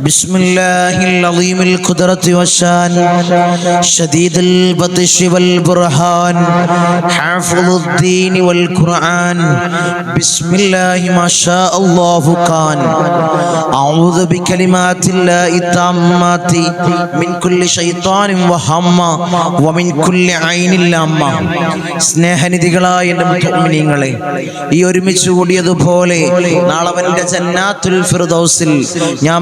بسم الله العظيم القدرة والشان شديد البطش والبرهان حافظ الدين والقرآن بسم الله ما شاء الله كان أعوذ بكلمات الله التامات من كل شيطان وهمة ومن كل عين لامة സ്നേഹനിധികളായ എൻ്റെ മുത്തമിനിങ്ങളെ ഈ ഒരുമിച്ച് കൂടിയതുപോലെ നാളവന്റെ ജന്നാത്തുൽ ഫിർദൗസിൽ ഞാൻ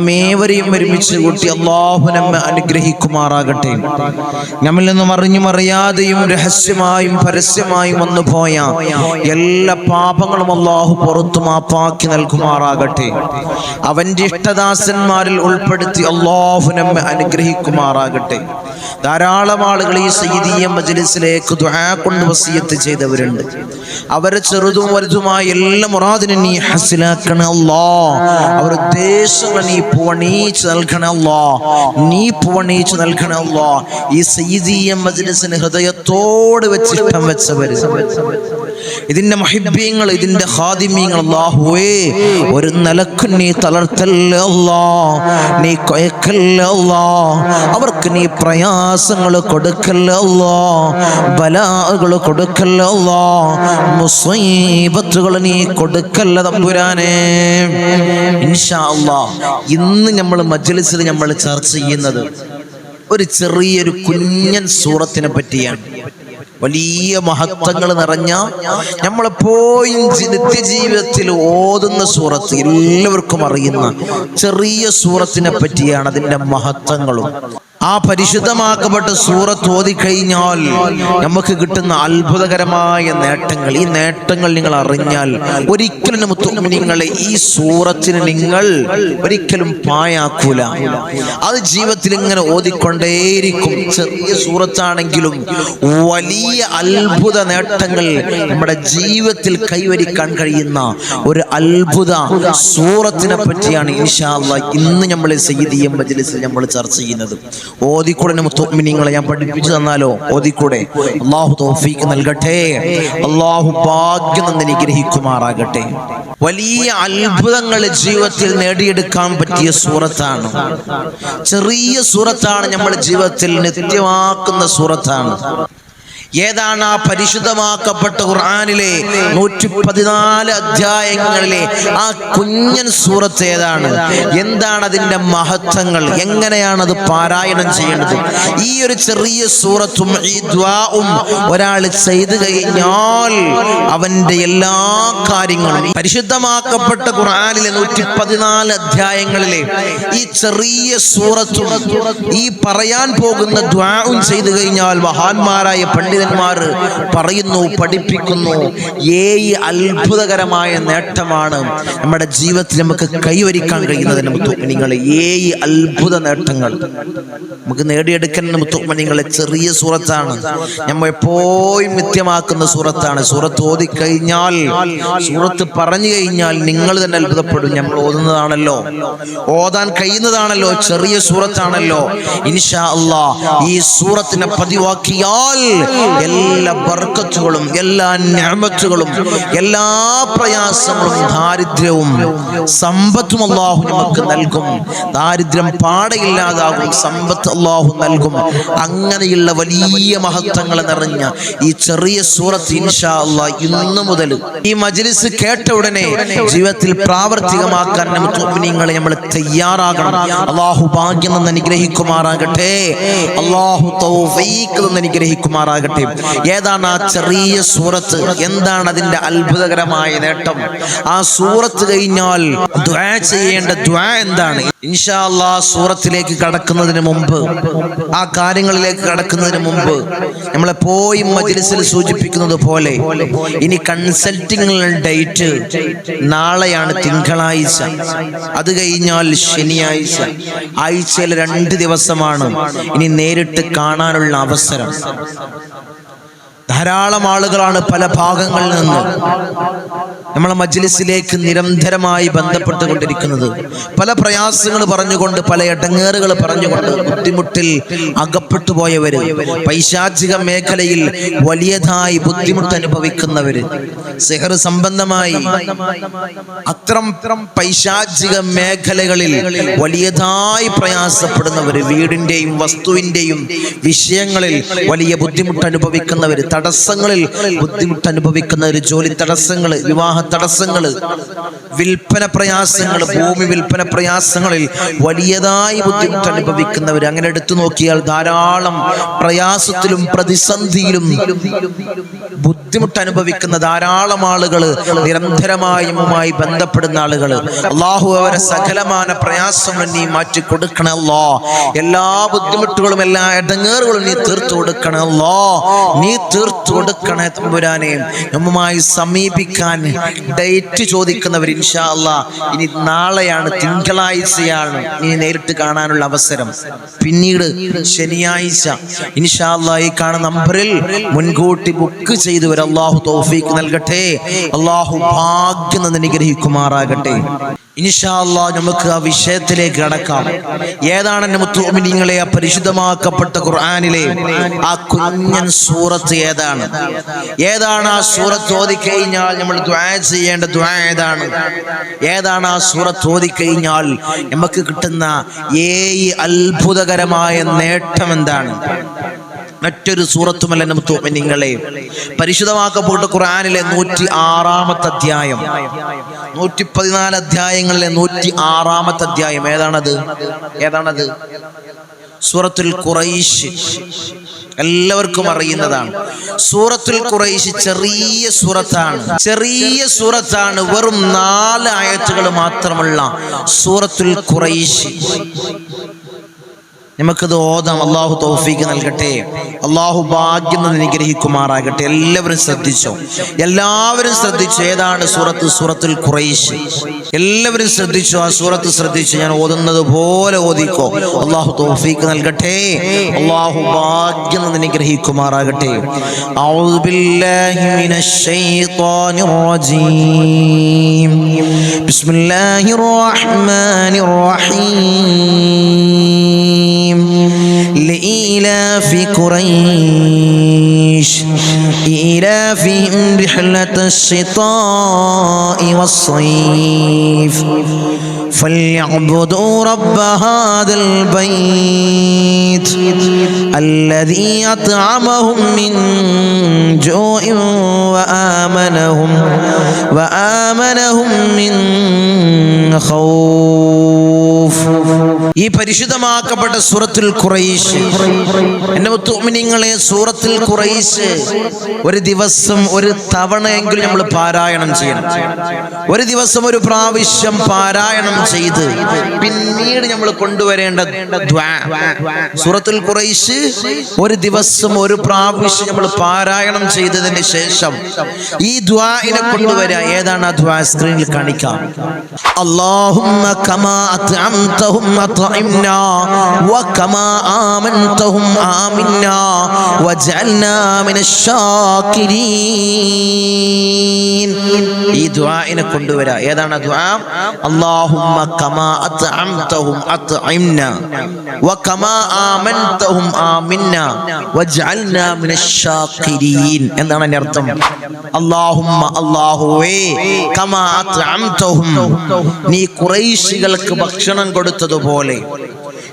ഏവരെയും ഒരുമിച്ച് കൂട്ടി അള്ളാഹു നമ്മെ അനുഗ്രഹിക്കുമാറാകട്ടെ. നമ്മിൽ നിന്നും അറിഞ്ഞും അറിയാതെയും രഹസ്യമായും പരസ്യമായും വന്നു പോയ എല്ലാ പാപങ്ങളും അള്ളാഹു പുറത്തു മാപ്പാക്കി നൽകുമാറാകട്ടെ. അവന്റെ ഇഷ്ടദാസന്മാരിൽ ഉൾപ്പെടുത്തി അള്ളാഹു നമ്മെ അനുഗ്രഹിക്കുമാറാകട്ടെ. ധാരാളം ആളുകൾ ഈ സയ്യിദീയ മജ്ലിസിലേക്ക് ദുആ കൊണ്ട് വസിയത്ത് ചെയ്തവരുണ്ട്. അവരെ ചെറുതും വലുതുമായ എല്ലാ മുറാദിനെ നീ ഹസിലാക്കണ അല്ലാ. അവർ ഉദ്ദേശങ്ങൾ നീ പൂവണീച്ച് നൽകണേ നീ പൂവണീച്ച് നൽകണേ ഈ സയ്യിദീയ മജ്ലിസിന് ഹൃദയത്തോട് വെച്ചിഷ്ടം വെച്ചവര്. ഇതിന്റെ മഹിബ്യങ്ങൾ ഇതിന്റെ ഹാദിമ്യങ്ങൾ അല്ലാഹുവേ ഒരു നിലയ്ക്ക് നീ തളർത്തല്ലേ നീ കൊയക്കല്ലേ അവർക്ക് നീ പ്രയാസങ്ങൾ കൊടുക്കല്ലേ ബലാകൾ കൊടുക്കല്ലേ അല്ലാ നീ കൊടുക്കല്ല തമ്പുരാനെ. ഇൻഷാ ഇന്ന് നമ്മൾ മജ്ലിസിൽ നമ്മൾ ചർച്ച ചെയ്യുന്നത് ഒരു ചെറിയൊരു കുഞ്ഞൻ സൂറത്തിനെ പറ്റിയാണ്. വലിയ മഹത്വങ്ങൾ നിറഞ്ഞ നമ്മളെപ്പോഴും ജി- നിത്യജീവിതത്തിൽ ഓതുന്ന സൂറത്ത് എല്ലാവർക്കും അറിയുന്ന ചെറിയ സൂറത്തിനെ പറ്റിയാണ് അതിന്റെ മഹത്വങ്ങളും. ആ പരിശുദ്ധമാക്കപ്പെട്ട സൂറത്ത് ഓതിക്കഴിഞ്ഞാൽ നമുക്ക് കിട്ടുന്ന അത്ഭുതകരമായ നേട്ടങ്ങൾ. ഈ നേട്ടങ്ങൾ നിങ്ങൾ അറിഞ്ഞാൽ ഒരിക്കലും നിങ്ങളെ ഈ സൂറത്തിന് നിങ്ങൾ ഒരിക്കലും പായാക്കൂല അത് ജീവിതത്തിൽ ഇങ്ങനെ ഓതിക്കൊണ്ടേയിരിക്കും. ചെറിയ സൂറത്താണെങ്കിലും വലിയ അത്ഭുത നേട്ടങ്ങൾ നമ്മുടെ ജീവിതത്തിൽ കൈവരിക്കാൻ കഴിയുന്ന ഒരു അത്ഭുത സൂറത്തിനെ പറ്റിയാണ് ഇൻഷാ അല്ലാ ഇന്ന് നമ്മൾ സയ്യിദിയം മജ്ലിസിൽ നമ്മൾ ചർച്ച ചെയ്യുന്നത്. ഓതിക്കൂടെ മുത്തുമിനിങ്ങളെ ഞാൻ പഠിപ്പിച്ചു തന്നാലോ? ഓതിക്കൂടെ. അള്ളാഹു തോഫീക്ക് നൽകട്ടെ. അള്ളാഹു ഭാഗ്യം നിന്ന് അനുഗ്രഹിക്കുമാറാകട്ടെ. വലിയ അത്ഭുതങ്ങൾ ജീവിതത്തിൽ നേടിയെടുക്കാൻ പറ്റിയ സൂറത്താണ്. ചെറിയ സൂറത്താണ് നമ്മൾ ജീവിതത്തിൽ നിത്യമാക്കുന്ന സൂറത്താണ്. ഏതാണ് ആ പരിശുദ്ധമാക്കപ്പെട്ട ഖുർആനിലെ നൂറ്റി പതിനാല് അധ്യായങ്ങളിലെ ആ കുഞ്ഞൻ സൂറത്ത് ഏതാണ്? എന്താണ് അതിന്റെ മഹത്വങ്ങൾ? എങ്ങനെയാണ് അത് പാരായണം ചെയ്യേണ്ടത്? ഈ ഒരു ചെറിയ സൂറത്തും ഈ ദ്വാവും ഒരാൾ ചെയ്തു കഴിഞ്ഞാൽ അവന്റെ എല്ലാ കാര്യങ്ങളും പരിശുദ്ധമാക്കപ്പെട്ട ഖുർആനിലെ നൂറ്റി പതിനാല് അധ്യായങ്ങളിലെ ഈ ചെറിയ സൂറത്തും ഈ പറയാൻ പോകുന്ന ദ്വാവും ചെയ്തു കഴിഞ്ഞാൽ മഹാന്മാരായ പണ്ഡിതന്മാർ പറയുന്നു പഠിപ്പിക്കുന്നു. ഏഴ് അത്ഭുതകരമായ നേട്ടമാണ് നമ്മുടെ ജീവിതത്തിൽ നമുക്ക് കൈവരിക്കാൻ കഴിയുന്നതിന് മുത്തുമണിങ്ങളെ ഏഴ് അത്ഭുത നേട്ടങ്ങൾ. നമുക്ക് നേടിയെടുക്കുന്ന മുത്തുമണിങ്ങളെ ചെറിയ സൂറത്താണ്. നമ്മൾ എപ്പോഴും നിത്യമാക്കുന്ന സൂറത്താണ്. സൂറത്ത് ഓതിക്കഴിഞ്ഞാൽ സൂറത്ത് പറഞ്ഞു കഴിഞ്ഞാൽ നിങ്ങൾ തന്നെ അത്ഭുതപ്പെടും. നമ്മൾ ഓതുന്നതാണല്ലോ. ഓതാൻ കഴിയുന്നതാണല്ലോ. ചെറിയ സൂറത്താണല്ലോ. ഇൻഷാ അല്ലാ ഈ സൂറത്തിനെ പതിവാക്കിയാൽ എല്ലാ ബർക്കത്തുകളും എല്ലാ ഞാമത്തുകളും എല്ലാ പ്രയാസങ്ങളും ദാരിദ്ര്യവും സമ്പത്തും അള്ളാഹു നമുക്ക് നൽകും. ദാരിദ്ര്യം പാടയില്ലാതാകും സമ്പത്ത് അള്ളാഹു നൽകും. അങ്ങനെയുള്ള വലിയ മഹത്വങ്ങൾ നിറഞ്ഞ ഈ ചെറിയ സൂറത്ത് ഇൻഷാ അല്ലാ ഇന്നു മുതൽ ഈ മജ്ലിസ് കേട്ട ഉടനെ ജീവിതത്തിൽ പ്രാവർത്തികമാക്കാൻ നമുക്ക് നമ്മൾ തയ്യാറാകണം. അള്ളാഹു ഭാഗ്യം നിന്ന് അനുഗ്രഹിക്കുമാറാകട്ടെ. അള്ളാഹു തൗഫീഖ് നിന്ന് അനുഗ്രഹിക്കുമാറാകട്ടെ. ഏതാണ് ആ ചെറിയ സൂറത്ത്? എന്താണ് അതിന്റെ അത്ഭുതകരമായ നേട്ടം? ആ സൂറത്ത് കഴിഞ്ഞാൽ ചെയ്യേണ്ട ദ്വാ എന്താണ്? ഇൻഷാ അല്ലാ സൂറത്തിലേക്ക് കടക്കുന്നതിന് മുമ്പ് ആ കാര്യങ്ങളിലേക്ക് കടക്കുന്നതിന് മുമ്പ് പോയി മജ്ലിസിൽ സൂചിപ്പിക്കുന്നത് പോലെ ഇനി കൺസൾട്ടിംഗ് ഡേറ്റ് നാളെയാണ് തിങ്കളാഴ്ച. അത് കഴിഞ്ഞാൽ ശനിയാഴ്ച. ആഴ്ചയിൽ രണ്ട് ദിവസമാണ് ഇനി നേരിട്ട് കാണാനുള്ള അവസരം. ധാരാളം ആളുകളാണ് പല ഭാഗങ്ങളിൽ നിന്ന് നമ്മളെ മജ്ലിസിലേക്ക് നിരന്തരമായി ബന്ധപ്പെട്ടുകൊണ്ടിരിക്കുന്നത്. പല പ്രയാസങ്ങൾ പറഞ്ഞുകൊണ്ട് പല ഇടങ്ങേറുകൾ പറഞ്ഞുകൊണ്ട് ബുദ്ധിമുട്ടിൽ അകപ്പെട്ടു പോയവര് പൈശാചിക മേഖലയിൽ വലിയതായി ബുദ്ധിമുട്ട് അനുഭവിക്കുന്നവര്. സെഹർ സംബന്ധമായി അത്രം പൈശാചിക മേഖലകളിൽ വലിയതായി പ്രയാസപ്പെടുന്നവര് വീടിന്റെയും വസ്തുവിന്റെയും വിഷയങ്ങളിൽ വലിയ ബുദ്ധിമുട്ട് അനുഭവിക്കുന്നവര് തടസ്സങ്ങളിൽ ബുദ്ധിമുട്ട് അനുഭവിക്കുന്ന ഒരു ജോലി തടസ്സങ്ങൾ വിവാഹ തടസ്സങ്ങൾ വിൽപ്പന പ്രയാസങ്ങൾ ഭൂമി വിൽപ്പന പ്രയാസങ്ങളിൽ വലിയതായി ബുദ്ധിമുട്ട് അനുഭവിക്കുന്നവർ അങ്ങനെ എടുത്തു നോക്കിയാൽ ധാരാളം പ്രയാസത്തിലും പ്രതിസന്ധിയിലും ബുദ്ധിമുട്ട് അനുഭവിക്കുന്ന ധാരാളം ആളുകൾ നിരന്തരമായുമായി ബന്ധപ്പെടുന്ന ആളുകൾ അള്ളാഹു അവരെ സകലമാന പ്രയാസങ്ങൾ നീ മാറ്റി കൊടുക്കണല്ലോ എല്ലാ ബുദ്ധിമുട്ടുകളും എല്ലാ ഇടങ്ങേറുകളും നീ തീർത്തു കൊടുക്കണല്ലോ നീ തീർത്തു കൊടുക്കണേ തമ്പുരാനെ. നമ്മുമായി സമീപിക്കാൻ ഡേറ്റ് ചോദിക്കുന്നവർ ഇൻഷാ അല്ലാ ഇനി നാളെയാണ് തിങ്കളാഴ്ചയാണ് ഇനി നേരിട്ട് കാണാനുള്ള അവസരം. പിന്നീട് ശനിയാഴ്ച ഇൻഷാ അല്ലാ ഈ കാണുന്ന നമ്പറിൽ മുൻകൂട്ടി ബുക്ക് ചെയ്തു അള്ളാഹു തോഫീക്ക് നൽകട്ടെ. അള്ളാഹു ഭാഗ്യം അനുഗ്രഹിക്കുമാറാകട്ടെ. ഇൻഷാ അല്ലാ നമുക്ക് ആ വിഷയത്തിലേക്ക് കടക്കാം. ഏതാണ് മുത്തുമിനിങ്ങളെ ആ പരിശുദ്ധമാക്കപ്പെട്ട ഖുർആനിലെ ആ കുഞ്ഞൻ സൂറത്ത് ഏതാണ്? ഏതാണ് ആ സൂറത്ത് ഓതിക്കഴിഞ്ഞാൽ നമ്മൾ ദ്വാ ചെയ്യേണ്ട ദ്വാ ഏതാണ്? ഏതാണ് ആ സൂറത്ത് ഓതിക്കഴിഞ്ഞാൽ നമുക്ക് കിട്ടുന്ന ഏഴ് അത്ഭുതകരമായ നേട്ടം എന്താണ്? മറ്റൊരു സൂറത്തുമല്ല നിങ്ങളെ. പരിശുദ്ധമാക്കപ്പെട്ട ഖുറാനിലെ നൂറ്റി ആറാമത്തെ അധ്യായം. നൂറ്റി പതിനാല് അധ്യായങ്ങളിലെ നൂറ്റി ആറാമത്തെ അധ്യായം. ഏതാണത്? ഏതാണത്? സൂറത്തുൽ ഖുറൈശ്. എല്ലാവർക്കും അറിയുന്നതാണ്. സൂറത്തുൽ ഖുറൈശ് ചെറിയ സൂറത്താണ്. ചെറിയ സൂറത്താണ്. വെറും നാല് ആയത്തുകൾ മാത്രമുള്ള സൂറത്തുൽ ഖുറൈശ്. നമുക്കത് ഓതാം അള്ളാഹു തൗഫീക്ക് നൽകട്ടെ. അള്ളാഹു ഭാഗ്യം അനുഗ്രഹിക്കുമാറാകട്ടെ. എല്ലാവരും ശ്രദ്ധിച്ചോ? എല്ലാവരും ശ്രദ്ധിച്ചു? ഏതാണ് സൂറത്ത്? സൂറത്തുൽ കുറേശ് എല്ലാവരും ശ്രദ്ധിച്ചു? ആ സൂറത്ത് ശ്രദ്ധിച്ചു ഞാൻ ഓതുന്നത് പോലെ ഓതിക്കോ. അള്ളാഹു തൗഫീക്ക് നൽകട്ടെ. അള്ളാഹു ഭാഗ്യം അനുഗ്രഹിക്കുമാറാകട്ടെ. ബിസ്മില്ലാഹിർ റഹ്മാനിർ റഹീം. لإيلاف قريش. إيلافهم رحلة الشتاء والصيف. فليعبدوا رب هذا البيت الذي أطعمهم من جوع وآمنهم وآمنهم من خوف. ഈ പരിശുദ്ധമാക്കപ്പെട്ട സൂറത്തിൽ കുറയിശ് എന്റെ മുത്തുമിനിങ്ങളെ സൂറത്തിൽ കുറയിശ് ഒരു ദിവസം ഒരു തവണയെങ്കിലും നമ്മൾ പാരായണം ചെയ്യണം. ഒരു ദിവസം ഒരു പ്രാവശ്യം പാരായണം ചെയ്ത് പിന്നീട് നമ്മൾ കൊണ്ടുവരേണ്ട സൂറത്തിൽ കുറയിശ് ഒരു ദിവസം ഒരു പ്രാവശ്യം നമ്മൾ പാരായണം ചെയ്തതിന് ശേഷം ഈ ദ്വാഇനെ കൊണ്ടുവരാ. ഏതാണ് ആ ദ്വാ? സ്ക്രീനിൽ കാണിക്കാം. അള്ളാഹു കമാ أطعمنا وكما آمنتهم آمنا واجعلنا من الشاكرين ഈ ദുആഇനെ കൊണ്ടുവരാ ഏതാണ് ആ ദുആ اللهم كما أطعمتهم أطعمنا وكما آمنتهم آمنا واجعلنا من الشاكرين എന്താണ് അതിന്റെ അർത്ഥം അല്ലാഹുമ്മ അല്ലാഹുവേ കമാ അത്അംതഹും നീ കുറൈശികൾക്ക് ഭക്ഷണം കൊടുത്തതുപോലെ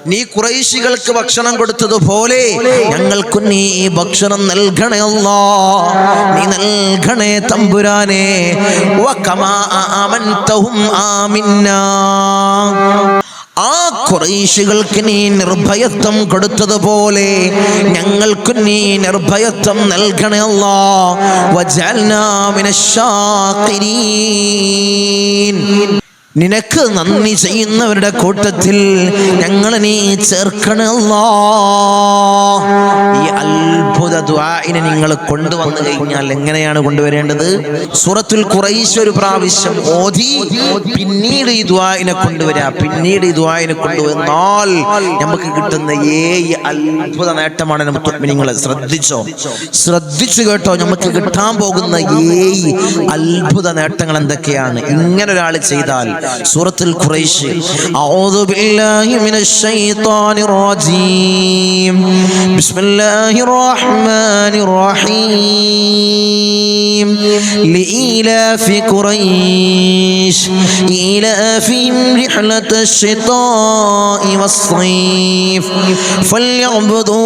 നീ കുറൈശികൾക്ക് ഭക്ഷണം കൊടുത്തതുപോലെ ഞങ്ങൾക്ക് നീ ഈ ഭക്ഷണം നൽകണേ നീ നൽകണേ തമ്പുരാനെ. ആ കുറേശികൾക്ക് നീ നിർഭയത്വം കൊടുത്തതുപോലെ ഞങ്ങൾക്ക് നീ നിർഭയത്വം നൽകണേ നിനക്ക് നന്ദി ചെയ്യുന്നവരുടെ കൂട്ടത്തിൽ ഞങ്ങൾ നീ ചേർക്കണല്ലോ ഈ അത്ഭുത ദ്വായിനെ നിങ്ങൾ കൊണ്ടുവന്നു കഴിഞ്ഞാൽ എങ്ങനെയാണ് കൊണ്ടുവരേണ്ടത്? സൂറത്തുൽ കുറേശ്വര ഒരു പ്രാവശ്യം ഓതി പിന്നീട് ഈ ദ്വായിനെ കൊണ്ടുവരാ. പിന്നീട് ഈ ദ്വായിനെ കൊണ്ടുവന്നാൽ നമുക്ക് കിട്ടുന്ന ഏഴ് അത്ഭുത നേട്ടമാണ് നമുക്ക് നിങ്ങൾ ശ്രദ്ധിച്ചോ? ശ്രദ്ധിച്ചു കേട്ടോ. നമുക്ക് കിട്ടാൻ പോകുന്ന ഏഴ് അത്ഭുത നേട്ടങ്ങൾ എന്തൊക്കെയാണ്? ഇങ്ങനെ ഒരാൾ ചെയ്താൽ سورة القريش. أعوذ بالله من الشيطان الرجيم. بسم الله الرحمن الرحيم. لإلاف قريش. إيلافهم رحلة الشتاء والصيف. فليعبدوا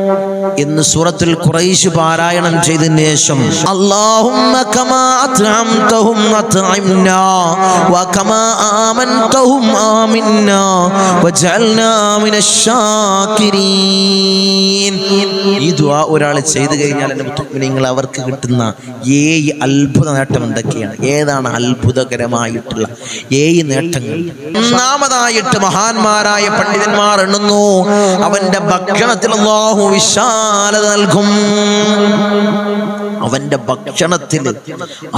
എന്ന് സൂറത്തുൽ ഖുറൈശ് പാരായണം ചെയ്തതിന് ശേഷം ഈ ദുആ ഒരാൾ ചെയ്തു കഴിഞ്ഞാൽ എന്റെ മുത്തുമിനിങ്ങൾ അവർക്ക് കിട്ടുന്ന ഏഴ് അത്ഭുത നേട്ടം എന്തൊക്കെയാണ്? ഏതാണ് അത്ഭുതകരമായിട്ടുള്ള ഏഴ് നേട്ടങ്ങൾ? ഒന്നാമതായിട്ട് മഹാന്മാരായ പണ്ഡിതന്മാർ എണ്ണുന്നു അവന്റെ ഭക്ഷണത്തിൽ അല്ലാഹു വിശാലത നൽകും. അവന്റെ ഭക്ഷണത്തിന്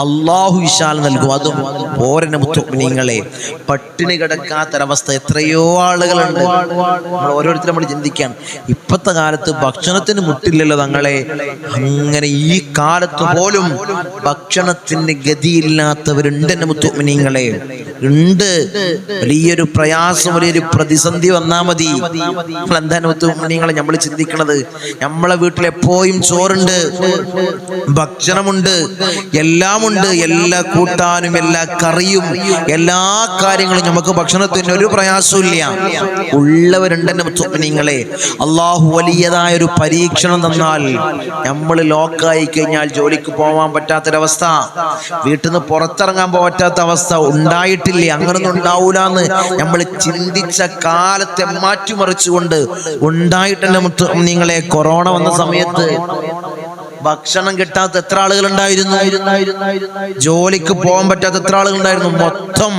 അള്ളാഹു വിശാല നൽകും. അതും പോരന മുത്തുമിനിങ്ങളെ പട്ടിണി കിടക്കാത്തൊരവസ്ഥ എത്രയോ ആളുകളുണ്ട്. നമ്മൾ ഓരോരുത്തരും നമ്മൾ ചിന്തിക്കണം ഇപ്പത്തെ കാലത്ത് ഭക്ഷണത്തിന് മുട്ടില്ലല്ലോ തങ്ങളെ. അങ്ങനെ ഈ കാലത്ത് പോലും ഭക്ഷണത്തിന് ഗതിയില്ലാത്തവരുണ്ട് എന്റെ മുത്തുമിനിങ്ങളെ. ഉണ്ട്. വലിയൊരു പ്രയാസം വലിയൊരു പ്രതിസന്ധി വന്നാ മതി. എന്താണ് മുത്തുമിനിങ്ങളെ? നമ്മൾ ചിന്തിക്കണത് നമ്മളെ വീട്ടിൽ എപ്പോഴും ചോറുണ്ട്. ഭക്ഷണമുണ്ട് എല്ലാമുണ്ട് എല്ലാ കൂട്ടാനും എല്ലാ കറിയും എല്ലാ കാര്യങ്ങളും നമുക്ക് ഭക്ഷണത്തിന് ഒരു പ്രയാസവും ഇല്ല ഉള്ളവരുണ്ടെന്നെ സ്വപ്നങ്ങളെ അള്ളാഹു വലിയതായ ഒരു പരീക്ഷണം തന്നാൽ നമ്മൾ ലോക്കായി കഴിഞ്ഞാൽ ജോലിക്ക് പോകാൻ പറ്റാത്തൊരവസ്ഥ വീട്ടിൽ നിന്ന് പുറത്തിറങ്ങാൻ പറ്റാത്ത അവസ്ഥ ഉണ്ടായിട്ടില്ലേ അങ്ങനൊന്നും ഉണ്ടാവൂലെന്ന് നമ്മൾ ചിന്തിച്ച കാലത്തെ മാറ്റിമറിച്ചുകൊണ്ട് ഉണ്ടായിട്ടുണ്ട് നിങ്ങളെ കൊറോണ വന്ന സമയത്ത്. ഭക്ഷണം കിട്ടാത്ത എത്ര ആളുകൾ ഉണ്ടായിരുന്നു ജോലിക്ക് പോകാൻ പറ്റാത്ത എത്ര ആളുകൾ ഉണ്ടായിരുന്നു മൊത്തം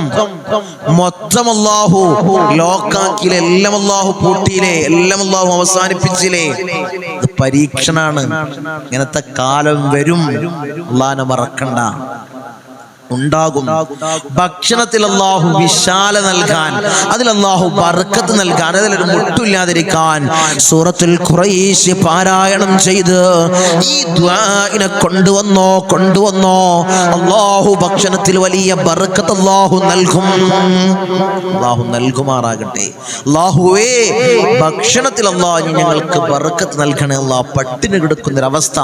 മൊത്തം അല്ലാഹു ലോക്കാക്കിയിലെ എല്ലാം അല്ലാഹു പൂട്ടിയിലെ എല്ലാം അല്ലാഹു അവസാനിപ്പിച്ചില്ലേ പരീക്ഷണാണ്. ഇങ്ങനത്തെ കാലം വരും. അള്ളാനെ മറക്കണ്ട. ഉണ്ടാകും. ഭക്ഷണത്തിൽ അള്ളാഹു വിശാല നൽകാൻ അതിൽ അള്ളാഹു ബർക്കത്ത് നൽകാൻ അതിലൊരു മുട്ടില്ലാതിരിക്കാൻ സൂറത്തിൽ കുറേശ്യ പാരായണം ചെയ്ത് ഈ ദ്വാനെ കൊണ്ടുവന്നോ കൊണ്ടുവന്നോ അള്ളാഹു ഭക്ഷണത്തിൽ വലിയ ബർക്കത്ത് അള്ളാഹു നൽകും. അള്ളാഹു നൽകുമാറാകട്ടെ. അള്ളാഹുവേ ഭക്ഷണത്തിൽ അള്ളാഹു ഞങ്ങൾക്ക് ബർക്കത്ത് നൽകണേ. അള്ളാഹ് പട്ടിണി കിടക്കുന്നൊരവസ്ഥ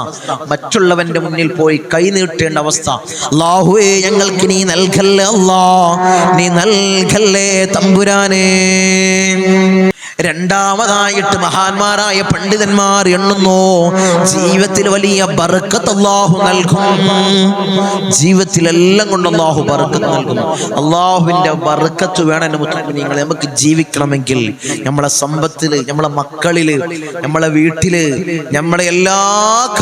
മറ്റുള്ളവന്റെ മുന്നിൽ പോയി കൈ നീട്ടേണ്ട അവസ്ഥ. അള്ളാഹുവേ ഞങ്ങൾക്ക് നീ നൽകല്ലേ അല്ലാ? നീ നൽകല്ലേ തമ്പുരാനേ? രണ്ടാമതായിട്ട് മഹാന്മാരായ പണ്ഡിതന്മാർ എണ്ണുന്നു. ജീവിതത്തിൽ വലിയ ബർക്കത്ത് അള്ളാഹു നൽകും. ജീവിതത്തിൽ എല്ലാം കൊണ്ട് അള്ളാഹു ബർക്കത്ത് നൽകും. അള്ളാഹുവിന്റെ ബർക്കത്ത് വേണം എന്റെ നമുക്ക് ജീവിക്കണമെങ്കിൽ നമ്മളെ സമ്പത്തിൽ നമ്മളെ മക്കളിൽ നമ്മളെ വീട്ടിൽ നമ്മളെ എല്ലാ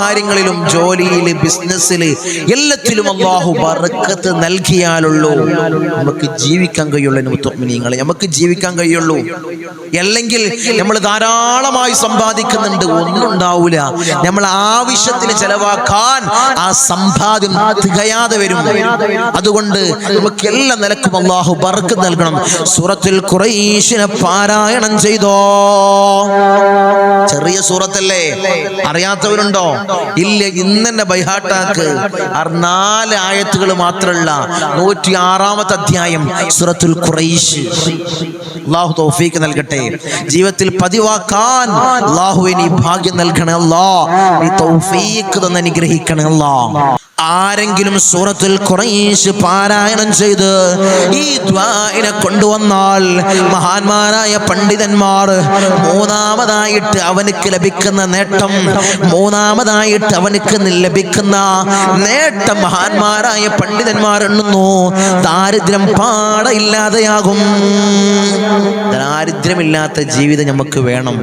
കാര്യങ്ങളിലും ജോലിയിൽ ബിസിനസ്സിൽ എല്ലാത്തിലും അള്ളാഹു ബർക്കത്ത് നൽകിയാലുള്ളൂ. നമുക്ക് ജീവിക്കാൻ കഴിയുള്ളൂ എന്റെ നമുക്ക് ജീവിക്കാൻ കഴിയുള്ളൂ. അല്ലെങ്കിൽ നമ്മൾ ധാരാളമായി സമ്പാദിക്കുന്നുണ്ട്. ഒന്നും ഉണ്ടാവൂല. നമ്മൾ ആവശ്യത്തിന് ചെലവാക്കാൻ ആ സമ്പാദ്യം തികയാതെ വരും. അതുകൊണ്ട് നമുക്ക് എല്ലാ നിലക്കും അള്ളാഹു ബർക്ക് നൽകണം. സൂറത്തിൽ കുറേശിനെ പാരായണം ചെയ്തോ? ചെറിയ സൂറത്തല്ലേ? അറിയാത്തവരുണ്ടോ? ഇല്ല ഇന്നെ ബൈഹാട്ടാക്ക്. നാല് ആയത്തുകൾ മാത്രമല്ല നൂറ്റി ആറാമത്തെ അധ്യായം സൂറത്തുൽ ഖുറൈശ്. അള്ളാഹു തൗഫീക്ക് നൽകട്ടെ. ജീവിതത്തിൽ പതിവാക്കാൻ അള്ളാഹു നീ ഭാഗ്യം നൽകണേ നീ തൗഫീഖ് തന്നെ അനുഗ്രഹിക്കണേ അല്ലാ. ആരെങ്കിലും സൂറത്തിൽ കുറേശ് പാരായണം ചെയ്ത് ഈ ദ്വായിനെ കൊണ്ടുവന്നാൽ മഹാന്മാരായ പണ്ഡിതന്മാർ മൂന്നാമതായിട്ട് അവനക്ക് ലഭിക്കുന്ന നേട്ടം മൂന്നാമതായിട്ട് അവനക്ക് ലഭിക്കുന്ന നേട്ടം മഹാന്മാരായ പണ്ഡിതന്മാർ എണ്ണുന്നു. ദാരിദ്ര്യം പാട ഇല്ലാതെയാകും ദാരിദ്ര്യമില്ലാത്ത ജീവിതം നമുക്ക് വേണം.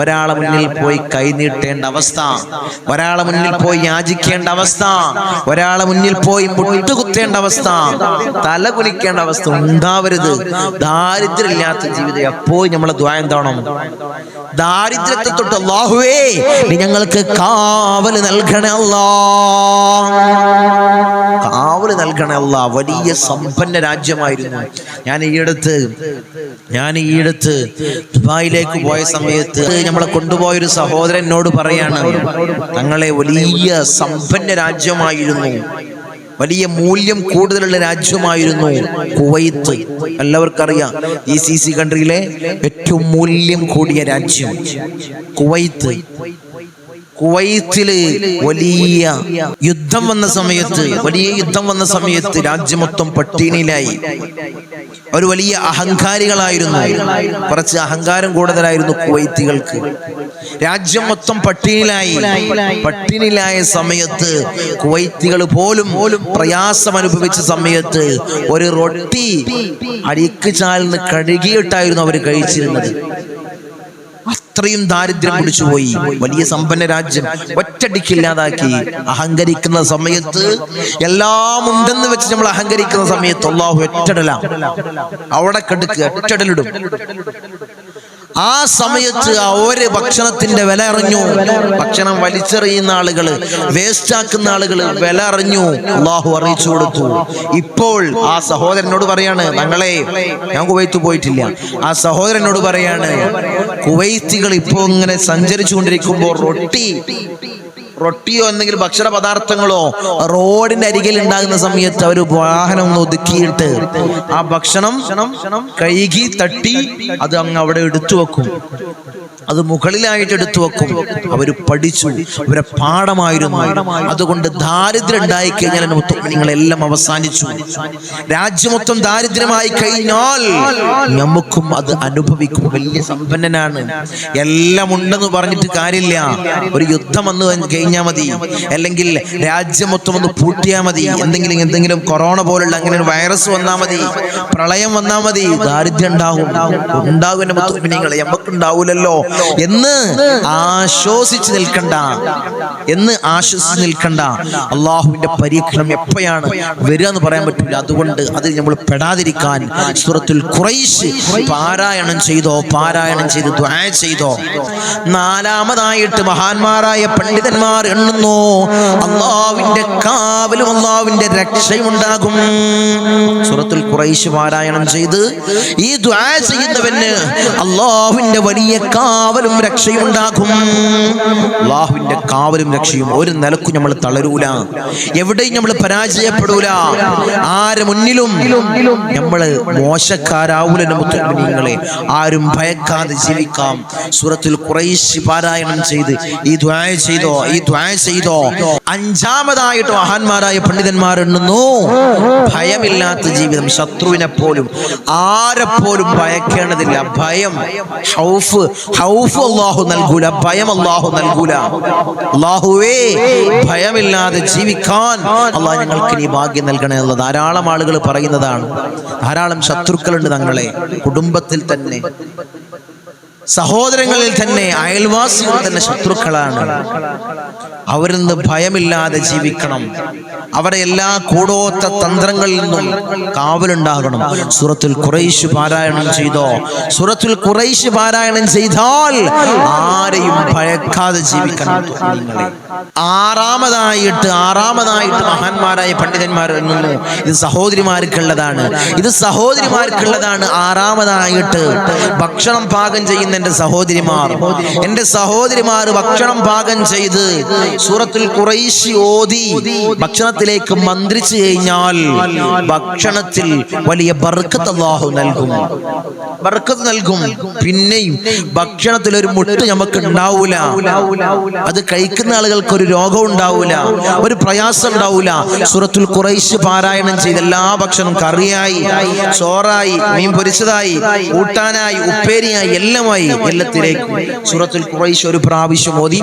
ഒരാളെ മുന്നിൽ പോയി കൈനീട്ടേണ്ട അവസ്ഥ ഒരാളെ മുന്നിൽ പോയി യാചിക്കേണ്ട അവസ്ഥ ഒരാളെ മുന്നിൽ പോയി മുട്ടുകുത്തേണ്ട അവസ്ഥ തല കുലിക്കേണ്ട അവസ്ഥ ഉണ്ടാവരുത്. ദാരിദ്ര്യമില്ലാത്ത ജീവിതം എപ്പോഴും നമ്മളെ ദ്വാ എന്താവണം? ദാരിദ്ര്യത്തെ തൊട്ട് അല്ലാഹുവേ നീ ഞങ്ങൾക്ക് കാവൽ നൽകണേ കാവൽ നൽകണേ വലിയ സമ്പന്ന രാജ്യമായിരുന്നു. ഞാൻ ഈയിടത്ത് ഞാൻ ഈയിടത്ത് ദുബായിലേക്ക് പോയ സമയത്ത് നമ്മളെ കൊണ്ടുപോയ ഒരു സഹോദരൻ പറയാണ് തങ്ങളെ വലിയ സമ്പന്ന രാജ്യമായിരുന്നു വലിയ മൂല്യം കൂടുതലുള്ള രാജ്യമായിരുന്നു കുവൈത്ത്. എല്ലാവർക്കും അറിയാം ഈ സി സി കൺട്രിയിലെ ഏറ്റവും മൂല്യം കൂടിയ രാജ്യം കുവൈത്ത്. കുവൈത്തിൽ വലിയ യുദ്ധം വന്ന സമയത്ത് വലിയ യുദ്ധം വന്ന സമയത്ത് രാജ്യം മൊത്തം പട്ടിണിയിലായി അവർ വലിയ അഹങ്കാരികളായിരുന്നു. കുറച്ച് അഹങ്കാരം കൂടുതലായിരുന്നു കുവൈത്തികൾക്ക്. രാജ്യം മൊത്തം പട്ടിണിയിലായി പട്ടിണിയിലായ സമയത്ത് കുവൈത്തികൾ പോലും പ്രയാസം അനുഭവിച്ച സമയത്ത് ഒരു റൊട്ടി അടിക്ക് ചാലിന് കഴുകിയിട്ടായിരുന്നു അവർ കഴിച്ചിരുന്നത്. അത്രയും ദാരിദ്ര്യം പിടിച്ചുപോയി വലിയ സമ്പന്ന രാജ്യം ഒറ്റടിക്കില്ലാതാക്കി അഹങ്കരിക്കുന്ന സമയത്ത് എല്ലാം ഉണ്ടെന്ന് വെച്ച് നമ്മൾ അഹങ്കരിക്കുന്ന സമയത്ത് അള്ളാഹു ഒറ്റടല. അവിടെ കെടുക്കുക. ഒറ്റടലിടും. ആ സമയത്ത് ഒരു ഭക്ഷണത്തിന്റെ വില അറിഞ്ഞു. ഭക്ഷണം വലിച്ചെറിയുന്ന ആളുകൾ വേസ്റ്റ് ആക്കുന്ന ആളുകൾ വില അറിഞ്ഞു. അള്ളാഹു അറിയിച്ചു കൊടുത്തു. ഇപ്പോൾ ആ സഹോദരനോട് പറയാണ് ഞങ്ങളെ ഞാൻ കുവൈത്ത് പോയിട്ടില്ല. ആ സഹോദരനോട് പറയാണ് കുവൈത്തികൾ ഇപ്പോ ഇങ്ങനെ സഞ്ചരിച്ചു കൊണ്ടിരിക്കുമ്പോൾ റൊട്ടി റൊട്ടിയോ എന്തെങ്കിലും ഭക്ഷണ പദാർത്ഥങ്ങളോ റോഡിന്റെ അരികിൽ ഉണ്ടാകുന്ന സമയത്ത് അവർ വാഹനം ഒന്ന് ഒതുക്കിയിട്ട് ആ ഭക്ഷണം കഴുകി തട്ടി അത് അങ്ങ് അവിടെ എടുത്തു വെക്കും. അത് മുകളിലായിട്ട് എടുത്തു വെക്കും. അവർ പഠിച്ചു. അവരെ പാഠമായിരുന്നു. അതുകൊണ്ട് ദാരിദ്ര്യം ഉണ്ടായി കഴിഞ്ഞാൽ നിങ്ങളെല്ലാം അവസാനിച്ചു. രാജ്യമൊത്തം ദാരിദ്ര്യമായി കഴിഞ്ഞാൽ നമുക്കും അത് അനുഭവിക്കും. വലിയ സമ്പന്നനാണ്. എല്ലാം ഉണ്ടെന്ന് പറഞ്ഞിട്ട് കാര്യമില്ല. ഒരു യുദ്ധം വന്നു കഴിഞ്ഞാൽ മതി. അല്ലെങ്കിൽ രാജ്യം മൊത്തം ഒന്ന് പൂട്ടിയാൽ മതി. എന്തെങ്കിലും എന്തെങ്കിലും കൊറോണ പോലുള്ള അങ്ങനെ ഒരു വൈറസ് വന്നാൽ മതി. പ്രളയം വന്നാൽ മതി. ദാരിദ്ര്യം ഉണ്ടാകും. ഉണ്ടാകും. നമുക്ക് ഉണ്ടാവൂലല്ലോ. എന്ന് ആശ്വസിച്ച് നിൽക്കണ്ട. എന്ന് ആശ്വസിച്ച് നിൽക്കണ്ട. അള്ളാഹുവിന്റെ പരീക്ഷണം എപ്പോഴാണ് വരിക എന്ന് പറയാൻ പറ്റില്ല. അതുകൊണ്ട് അതിൽ നമ്മൾ പെടാതിരിക്കാൻ സൂറത്തുൽ കുറേശ് പാരായണം ചെയ്തോ പാരായണം ചെയ്ത് ദ്വാ ചെയ്തോ. നാലാമതായിട്ട് മഹാന്മാരായ പണ്ഡിതന്മാർ എണ്ണുന്നു. അള്ളാവിന്റെ കാവലും അള്ളാവിന്റെ രക്ഷയും ഉണ്ടാകും. സൂറത്തുൽ കുറേശ് പാരായണം ചെയ്ത് ഈ ദ്വാ ചെയ്യുന്നവന് അള്ളാഹുവിന്റെ വലിയ കാവലും രക്ഷയുണ്ടാകും അള്ളാഹുവിന്റെ കാവലും രക്ഷയും ഒരു നിലക്കും നമ്മൾ തളരൂല. എവിടെയും നമ്മൾ പരാജയപ്പെടൂല. ആര് മുന്നിലും നമ്മൾ മോശക്കാരാവൂല ആരും ഭയക്കാതെ ജീവിക്കാം. സൂറത്തുൽ കുറേശ്ശി പാരായണം ചെയ്ത് ഈ ദ്വായ ചെയ്തോ ഈ ദ്വായ ചെയ്തോ. അഞ്ചാമതായിട്ട് മഹാന്മാരായ പണ്ഡിതന്മാർ എണ്ണുന്നു. ഭയമില്ലാത്ത ജീവിതം ശത്രുവിനെ പോലും ആരെപ്പോലും പോലും ഭയക്കേണ്ടതില്ല. ഭയം ഹൗഫ് ഹൗഫ് അള്ളാഹു നൽകൂല ഭയം അള്ളാഹു നൽകൂല. അള്ളാഹുവേ ഭയമില്ലാതെ ജീവിക്കാൻ അള്ളാഹ് ഞങ്ങൾക്ക് നീ ഭാഗ്യം നൽകണേ എന്നുള്ള ധാരാളം ആളുകൾ പറയുന്നതാണ്. ധാരാളം ശത്രുക്കളുണ്ട് തങ്ങളെ കുടുംബത്തിൽ തന്നെ. സഹോദരങ്ങളിൽ തന്നെ അയൽവാസികൾ തന്നെ ശത്രുക്കളാണ്. അവരിൽ നിന്ന് ഭയമില്ലാതെ ജീവിക്കണം. അവരെ എല്ലാ കൂടോത്ത തന്ത്രങ്ങളിൽ നിന്നും കാവലുണ്ടാകണം. സുറത്തിൽ കുറേശ് പാരായണം ചെയ്തോ? സുറത്തിൽ കുറേശ് പാരായണം ചെയ്താൽ ആരെയും ഭയക്കാതെ ജീവിക്കണം. ആറാമതായിട്ട് ആറാമതായിട്ട് മഹാന്മാരായ പണ്ഡിതന്മാർ എണ്ണുന്നു ഇത് സഹോദരിമാർക്കുള്ളതാണ്. ഇത് സഹോദരിമാർക്കുള്ളതാണ് ആറാമതായിട്ട് ഭക്ഷണം പാകം ചെയ്യുന്ന എന്റെ സഹോദരിമാർ. എന്റെ സഹോദരിമാർ ഭക്ഷണം പാകം ചെയ്ത് സൂറത്തുൽ ഖുറൈശി ഓതി ഭക്ഷണത്തിലേക്ക് മന്ത്രിച്ചു കഴിഞ്ഞാൽ ഭക്ഷണത്തിൽ വലിയ ബർക്കത്ത് അള്ളാഹു നൽകും. ബർക്കത്ത് നൽകും. പിന്നെയും ഭക്ഷണത്തിൽ ഒരു മുട്ട് നമുക്ക് ഉണ്ടാവൂല. അത് കഴിക്കുന്ന ആളുകൾക്ക് ഒരു രോഗം ഉണ്ടാവൂല. ഒരു പ്രയാസം ഉണ്ടാവൂല. സൂറത്തുൽ ഖുറൈശ് പാരായണം ചെയ്ത് എല്ലാ ഭക്ഷണം കറിയായി ചോറായി മീൻ പൊരിച്ചതായി കൂട്ടാനായി ഉപ്പേരിയായി എല്ലാമായി എല്ലാത്തിലേക്കും. സൂറത്തുൽ ഖുറൈശ് ഒരു പ്രാവശ്യം ഓതി.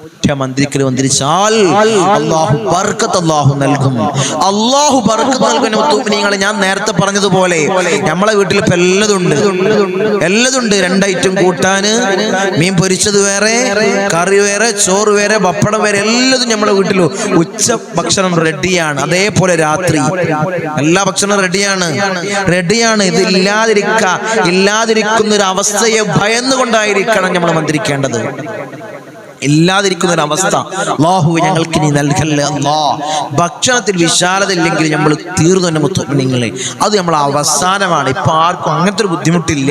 ഒറ്റ നൽകും. ഞാൻ നേരത്തെ പറഞ്ഞതുപോലെ നമ്മളെ വീട്ടിൽ ഇപ്പൊ എല്ലതുണ്ട്. എല്ലതുണ്ട്. രണ്ടൈറ്റം കൂട്ടാന് മീൻ പൊരിച്ചത് വേറെ കറി വേറെ ചോറ് വേറെ പപ്പടം വേറെ എല്ലതും നമ്മളെ വീട്ടിൽ ഉച്ച ഭക്ഷണം റെഡിയാണ്. അതേപോലെ രാത്രി. എല്ലാ ഭക്ഷണം റെഡിയാണ്. റെഡിയാണ്. ഇത് ഇല്ലാതിരിക്ക ഇല്ലാതിരിക്കുന്ന ഒരു അവസ്ഥയെ ഭയന്നുകൊണ്ടായിരിക്കണം നമ്മൾ മന്ത്രിക്കേണ്ടത്. ഇല്ലാതിരിക്കുന്ന ഒരു അവസ്ഥ. അള്ളാഹു ഞങ്ങൾക്ക് നീ നൽകല്ലേ അല്ലാ ഭക്ഷണത്തിൽ വിശാലത ഇല്ലെങ്കിൽ നമ്മൾ തീർന്നു തന്നെ നിങ്ങളെ അത് നമ്മൾ അവസാനമാണ്. ഇപ്പൊ ആർക്കും അങ്ങനത്തെ ഒരു ബുദ്ധിമുട്ടില്ല.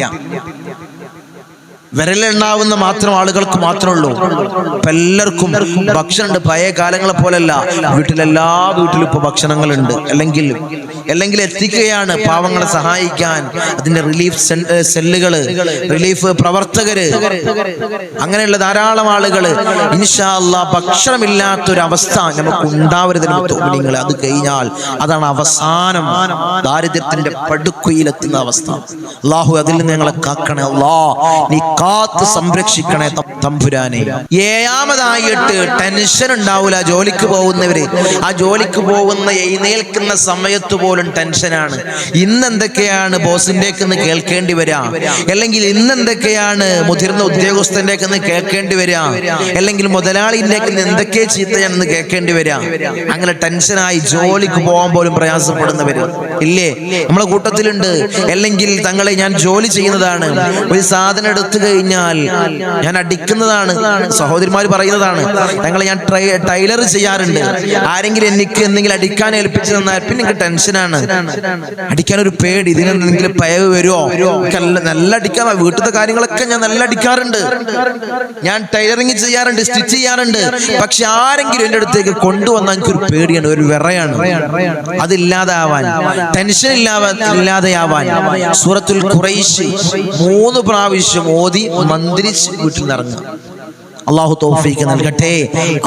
വിരലെണ്ണാവുന്ന മാത്രം ആളുകൾക്ക് മാത്രമേ ഉള്ളൂ. ഇപ്പൊ എല്ലാവർക്കും ഭക്ഷണമുണ്ട്. പഴയ കാലങ്ങളെ പോലല്ല വീട്ടിലെല്ലാ വീട്ടിലും ഇപ്പൊ ഭക്ഷണങ്ങളുണ്ട്. അല്ലെങ്കിൽ അല്ലെങ്കിൽ എത്തിക്കുകയാണ് പാവങ്ങളെ സഹായിക്കാൻ. അതിന്റെ റിലീഫ് സെല്ലുകൾ റിലീഫ് പ്രവർത്തകര്. അങ്ങനെയുള്ള ധാരാളം ആളുകൾ ഇൻഷാല്ല ഭക്ഷണമില്ലാത്തൊരവസ്ഥ നമുക്ക് ഉണ്ടാവരുതെന്ന് നിങ്ങൾ അത് കഴിഞ്ഞാൽ അതാണ് അവസാനം ദാരിദ്ര്യത്തിന്റെ പടുക്കുയിലെത്തുന്ന അവസ്ഥ. അള്ളാഹു അതിൽ നിന്ന് ഞങ്ങളെ കാക്കണേ. അള്ളാ നീ കാത്ത് സംരക്ഷിക്കണേ തമ്പുരാനെ. ഏഴാമതായിട്ട് ടെൻഷൻ ഉണ്ടാവില്ല ജോലിക്ക് പോകുന്നവര് ആ ജോലിക്ക് പോകുന്ന എഴുന്നേൽക്കുന്ന സമയത്ത് പോലും ടെൻഷനാണ്. ഇന്ന് എന്തൊക്കെയാണ് ബോസിന്റെ നിന്ന് കേൾക്കേണ്ടി വരാ? അല്ലെങ്കിൽ ഇന്ന് എന്തൊക്കെയാണ് മുതിർന്ന ഉദ്യോഗസ്ഥന്റെ നിന്ന് കേൾക്കേണ്ടി വരാ? അല്ലെങ്കിൽ മുതലാളിന്റെ നിന്ന് എന്തൊക്കെ ചീത്തയാണെന്ന് കേൾക്കേണ്ടി വരാ? അങ്ങനെ ടെൻഷനായി ജോലിക്ക് പോകാൻ പോലും പ്രയാസപ്പെടുന്നവര്. ഇല്ലേ? നമ്മളെ കൂട്ടത്തിലുണ്ട്. അല്ലെങ്കിൽ തങ്ങളെ ഞാൻ ജോലി ചെയ്യുന്നതാണ്. ഒരു സാധനം എടുത്തു കഴിഞ്ഞാൽ ഞാൻ അടിക്കുന്നതാണ്. സഹോദരിമാർ പറയുന്നതാണ്. തങ്ങളെ ഞാൻ ടൈലർ ചെയ്യാറുണ്ട്. ആരെങ്കിലും എനിക്ക് എന്തെങ്കിലും അടിക്കാൻ ഏൽപ്പിച്ചു തന്നാൽ പിന്നെ എനിക്ക് ടെൻഷനാണ് അടിക്കാൻ ഒരു പേടി. ഇതിന് എന്തെങ്കിലും പയവ് വരുമോ? നല്ല അടിക്കാൻ വീട്ടിലത്തെ കാര്യങ്ങളൊക്കെ ഞാൻ നല്ല അടിക്കാറുണ്ട്. ഞാൻ ടൈലറിങ് ചെയ്യാറുണ്ട് സ്റ്റിച്ച് ചെയ്യാറുണ്ട്. പക്ഷെ ആരെങ്കിലും എന്റെ അടുത്തേക്ക് കൊണ്ടുവന്നാൽ എനിക്ക് ഒരു പേടിയാണ് ഒരു വിറയാണ്. അതില്ലാതാവാൻ. ടെൻഷൻ ഇല്ലാതെ ഇല്ലാതെയാവാൻ. സൂറത്തുൽ ഖുറൈശ് മൂന്ന് പ്രാവശ്യം ഓതി മന്ത്രിച്ച് വീട്ടിൽ നിന്ന് ഇറങ്ങുക അള്ളാഹു തോഫീക്ക് നൽകട്ടെ.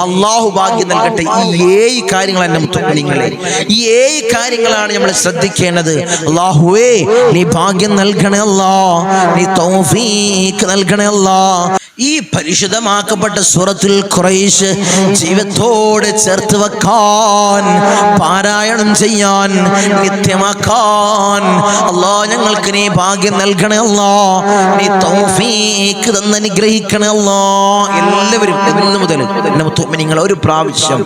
അള്ളാഹു ഭാഗ്യം നൽകട്ടെ. ഈ ഏഴ് കാര്യങ്ങളാണ് മുത്തുക്കളിങ്ങളെ ഈ ഏഴ് കാര്യങ്ങളാണ് നമ്മൾ ശ്രദ്ധിക്കേണ്ടത്. അള്ളാഹുവേ നീ ഭാഗ്യം നൽകണേ അല്ലാ. നീ തോഫീക്ക് നൽകണേ അല്ലാ. ഈ പരിശുദ്ധമാക്കപ്പെട്ട സൂറത്തുൽ കുറേശ് ജീവിതത്തോടെ ചേർത്ത് വെക്കാൻ പാരായണം ചെയ്യാൻ നിത്യമാക്കാൻ. അല്ലാ ഞങ്ങൾക്ക് നീ ഭാഗ്യം നൽകണേ അല്ലാ നീ തൗഫീക്ക് തന്ന് അനുഗ്രഹിക്കണേ അല്ലാ എല്ലാവരും ഇന്ന് മുതൽ നിങ്ങൾ ഒരു പ്രാവശ്യം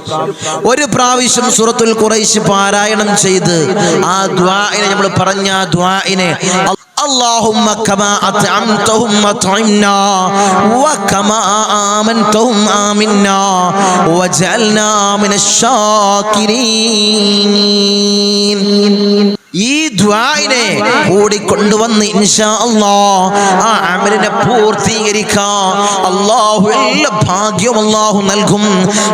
ഒരു പ്രാവശ്യം സൂറത്തുൽ കുറേശ് പാരായണം ചെയ്ത് ആ ദ്വാഇനെ നമ്മൾ പറഞ്ഞ ആ اللهم كما أطعمتهم أطعمنا وكما آمنتهم آمنا وجعلنا من الشاكرين. ദ്വായിനെ കൂടി കൊണ്ടുവന്ന് ഇൻഷാ അല്ലാ ആ അമലിനെ പൂർത്തീകരിക്കാം. അള്ളാഹു എല്ലാ ഭാഗ്യവും അള്ളാഹു നൽകും.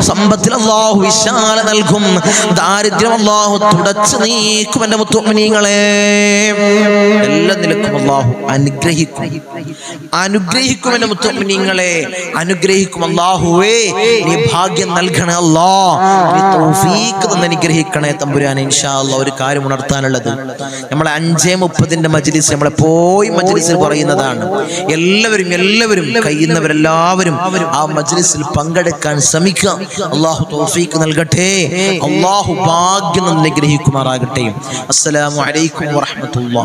സമ്പത്തിൽ അള്ളാഹു വിശാല നൽകും. ദാരിദ്ര്യം അള്ളാഹു തുടച്ചു നീക്കും എന്റെ മുത്തുമനീങ്ങളെ എല്ലാ നിലക്കും അള്ളാഹു അനുഗ്രഹിക്കും. അനുഗ്രഹിക്കും എന്റെ മുത്തുമനീങ്ങളെ അനുഗ്രഹിക്കും അള്ളാഹുവേ നീ ഭാഗ്യം നൽകണേ അല്ലാ. നീ തൗഫീക്ക് തന്ന് അനുഗ്രഹിക്കണേ തമ്പുരാൻ ഇൻഷാ അല്ലാ ഒരു കാര്യം ഉണർത്താനുള്ളത്. നമ്മൾ അഞ്ചേ മുപ്പതിന്റെ മജ്ലിസ് നമ്മൾ പോയി മജ്ലിസിൽ പറയുന്നതാണ്. എല്ലാവരും എല്ലാവരും കഴിയുന്നവരെല്ലാവരും ആ മജ്ലിസിൽ പങ്കെടുക്കാൻ ശ്രമിക്കുക. അള്ളാഹു തോഫീക്ക് നൽകട്ടെ. അള്ളാഹു ഭാഗ്യം അനുഗ്രഹിക്കുമാറാകട്ടെ അസ്സലാമു അലൈക്കും വറഹമത്തുള്ള